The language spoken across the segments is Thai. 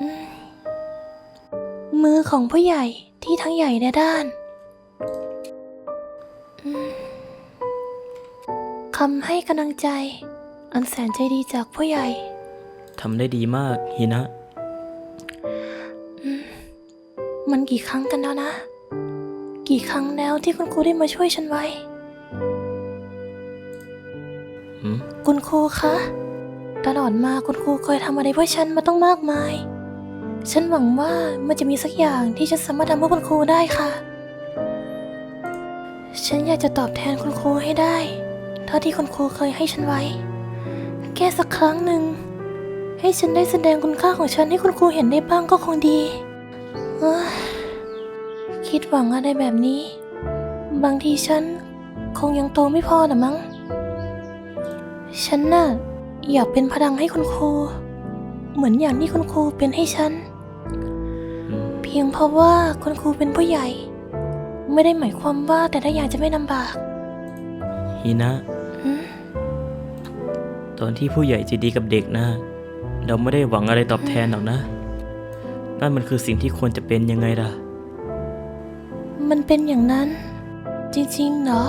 อืมมือของผู้ใหญ่ที่ทั้งใหญ่และด้านอืมคำให้กำลังใจ อันแสนใจดีจากผู้ใหญ่ทำได้ดีมากฮินะ มันกี่ครั้งกันแล้วนะ กี่ครั้งแล้วที่คุณครูได้มาช่วยฉันไว้ หืมคุณครูคะตลอดมาคุณครูเคยทำอะไรเพื่อฉันมาต้องมากมาย ฉันหวังว่ามันจะมีสักอย่างที่ฉันสามารถทำเพื่อคุณครูได้ค่ะ ฉันอยากจะตอบแทนคุณครูให้ได้ เท่าที่คุณครูเคยให้ฉันไว้ แค่สักครั้งหนึ่ง ให้ฉันได้แสดงคุณค่าของฉันให้คุณครูเห็นได้บ้างก็คงดีเอ้ยคิดหวังอะไรแบบนี้ บางทีฉันคงยังโตไม่พอนะมั้ง ฉันน่ะอยากเป็นพลังให้คุณครู เหมือนอย่างที่คุณครูเป็นให้ฉันอืมเพียงเพราะว่าคุณครูเป็นผู้ใหญ่ ไม่ได้หมายความว่าแต่ละอย่างจะไม่ลำบากฮินะหืมตอนที่ผู้ใหญ่ใจดีกับเด็กนะ เราไม่ได้หวังอะไรตอบแทนหรอกนะ นั่นมันคือสิ่งที่ควรจะเป็นยังไงล่ะ มันเป็นอย่างนั้น จริงๆเหรอ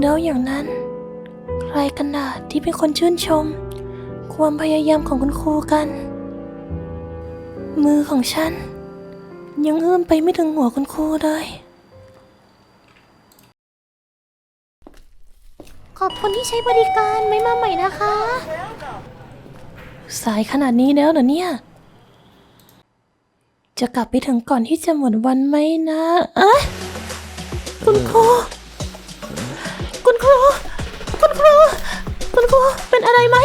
แล้วอย่างนั้นใค รกันนะที่เป็นคนชื่นชม ความพยายามของคุณครูกัน มือของฉัน ยังเอื้อมไปไม่ถึงหัวคุณครูเลย ขอบคุณที่ใช้บริการไม่มาใหม่นะคะ สายขนาดนี้แล้วเหรอเนี่ย จะกลับไปถึงก่อนที่จะหมดวันไหมนะ เอ๊ะคุณครู คุณครู คุณครูเป็นอะไรไหม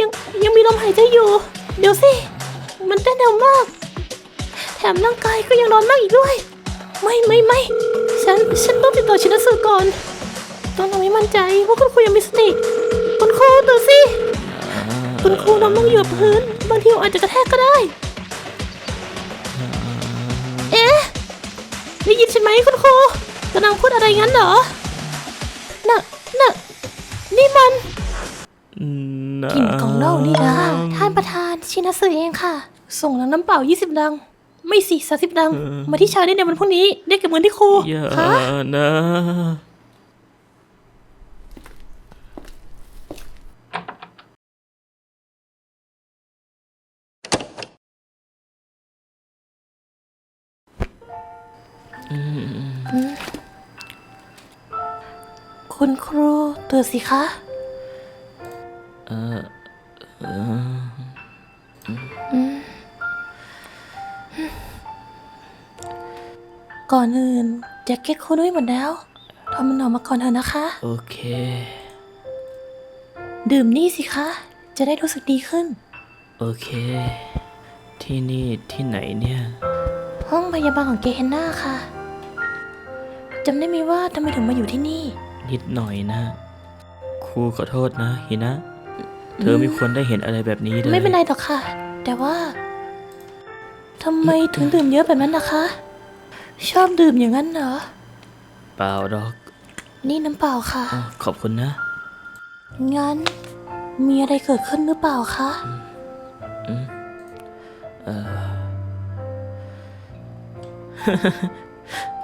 ยังยังมีลมหายใจอยู่ เดี๋ยวสิ มันเต้นเร็วมาก แถมร่างกายก็ยังร้อนมากอีกด้วย ไม่ไม่ไม่ ฉันฉันต้องติดต่อชินสูก่อนต้องทำให้มั่นใจว่าคุณครูยังมีสติ คุณครูตื่นสิ คุณครูล้มลงอยู่กับพื้น บางทีอาจจะกระแทกก็ได้ เอ๊ะ ได้ยินใช่ไหมคุณครูกำลังพูดอะไรงั้นเหรอน่ะน่ะ นี่มันนะกลิ่นของเหล้านี่นะท่านประธานชินาสึเองค่ะ ส่งหลังน้ำเปล่า 20 ดัง ไม่สิ30ดัง มาที่ชายได้ในวันพรุ่งนี้ ได้เก็บเงินที่ครูอย่าฮะนะ คุณครูตื่นสิคะ เออเออก่อนอื่นแจ็คเก็ตครูด้วยหมดแล้วทำมันออกมาก่อนเถอะนะคะ โอเค ดื่มนี่สิคะ จะได้รู้สึกดีขึ้น โอเค ที่นี่ที่ไหนเนี่ย ห้องพยาบาลของเกเฮนนาค่ะจำได้ไหมว่าทำไมถึงมาอยู่ที่นี่ นิดหน่อยนะ ครูขอโทษนะฮินะ เธอไม่ควรได้เห็นอะไรแบบนี้เลยไม่เป็นไรหรอกค่ะ แต่ว่าทำไมถึงดื่มเยอะแบบนั้นนะคะ ชอบดื่มอย่างนั้นเหรอ เปล่าหรอก นี่น้ำเปล่าค่ะอ๋อขอบคุณนะ งั้น มีอะไรเกิดขึ้นหรือเปล่าคะเออ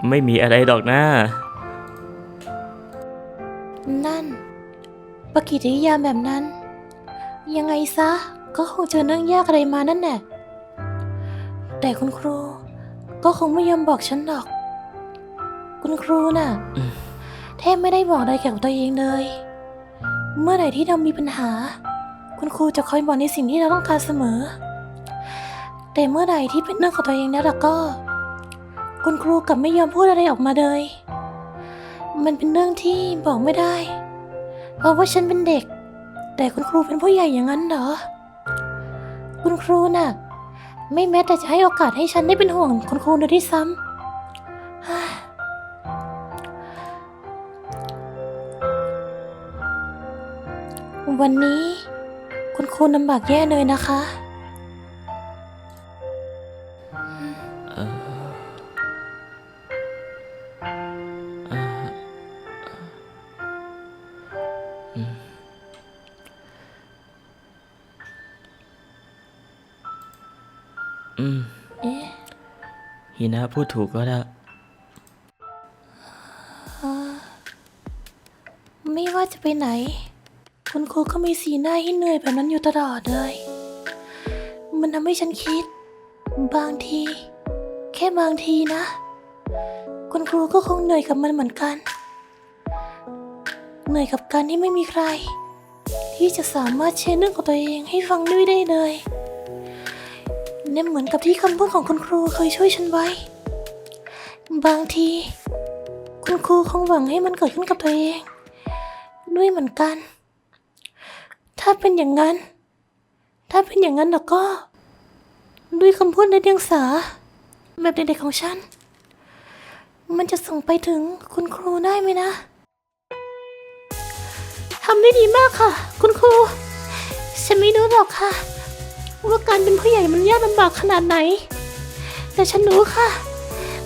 ไม่มีอะไรดอกนะ กิริยาแบบนั้น ยังไงซะก็คงเจอเรื่องยากอะไรมานั่นแหละแต่คุณครู ก็คงไม่ยอมบอกฉันหรอก คุณครูน่ะแทบไม่ได้บอกอะไรเกี่ยวกับตัวเองเลย เมื่อไหร่ที่เรามีปัญหา คุณครูจะคอยบอกในสิ่งที่เราต้องการเสมอ แต่เมื่อไหร่ที่เป็นเรื่องของตัวเองแล้วล่ะก็ คุณครูกลับไม่ยอมพูดอะไรออกมาเลย มันเป็นเรื่องที่บอกไม่ได้ เพราะว่าฉันเป็นเด็ก แต่คุณครูเป็นผู้ใหญ่อย่างนั้นเหรอ คุณครูน่ะ ไม่แม้แต่จะให้โอกาสให้ฉันได้เป็นห่วงคุณครูเลยที่ซ้ำ วันนี้ คุณครูลำบากแย่เลยนะคะ เฮีนะพูดถูกก็ได้ ไม่ว่าจะไปไหน คุณครูก็มีสีหน้าที่เหนื่อยแบบนั้นอยู่ตลอดเลย มันทำให้ฉันคิด บางที แค่บางทีนะ คุณครูก็คงเหนื่อยกับมันเหมือนกัน เหนื่อยกับการที่ไม่มีใคร ที่จะสามารถเช็เรื่องของตัวเองให้ฟังด้วยได้เลย เนี่ยเหมือนกับที่คำพูดของคุณครูเคยช่วยฉันไว้ บางที คุณครูคงหวังให้มันเกิดขึ้นกับตัวเอง ด้วยเหมือนกัน ถ้าเป็นอย่างนั้น ถ้าเป็นอย่างนั้นแล้วก็ ด้วยคำพูดในเดียงสา แบบเด็กๆของฉัน มันจะส่งไปถึงคุณครูได้ไหมนะทำได้ดีมากค่ะ คุณครู ฉันไม่รู้หรอกค่ะ ว่าการเป็นผู้ใหญ่มันยากลำบากขนาดไหน แต่ฉันรู้ค่ะ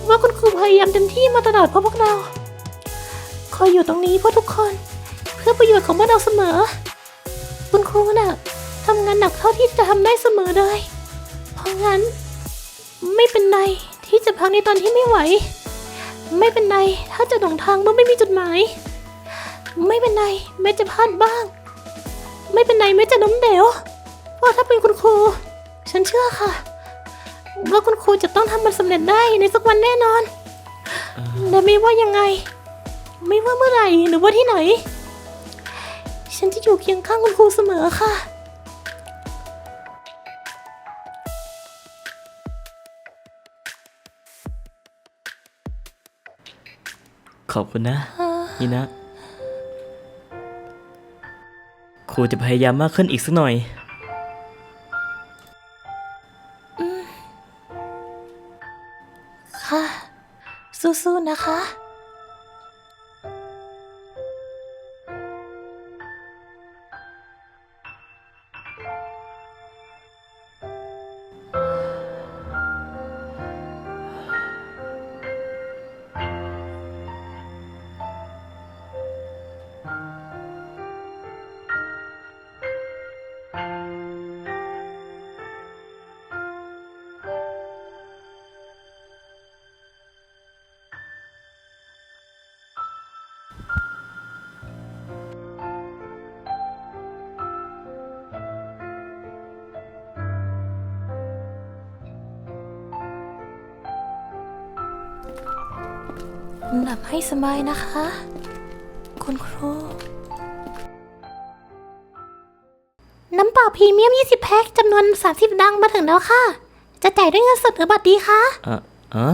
ว่าคุณครูพยายามเต็มที่มาตลอดเพื่อพวกเรา คอยอยู่ตรงนี้เพื่อทุกคน เพื่อประโยชน์ของพวกเราเสมอ คุณครูน่ะทำงานหนักเท่าที่จะทำได้เสมอเลย เพราะงั้น ไม่เป็นไรที่จะพักในตอนที่ไม่ไหว ไม่เป็นไรถ้าจะหลงทางเมื่อไม่มีจุดหมาย ไม่เป็นไรแม้จะพลาดบ้าง ไม่เป็นไรแม้จะล้มเหลว เพราะถ้าเป็นคุณครู ฉันเชื่อค่ะ ว่าคุณครูจะต้องทำมันสำเร็จได้ในสักวันแน่นอนแต่ไม่ว่ายังไง ไม่ว่าเมื่อไหร่หรือว่าที่ไหน ฉันจะอยู่เคียงข้างคุณครูเสมอค่ะ ขอบคุณนะฮีนะ ครูจะพยายามมากขึ้นอีกสักหน่อย สู้ หลับให้สบายนะคะ คุณครู น้ำเปล่าพรีเมียม 20 แพ็คจำนวน 30 ดังมาถึงแล้วค่ะ จะจ่ายด้วยเงินสดหรือบัตรดีคะ อะอะ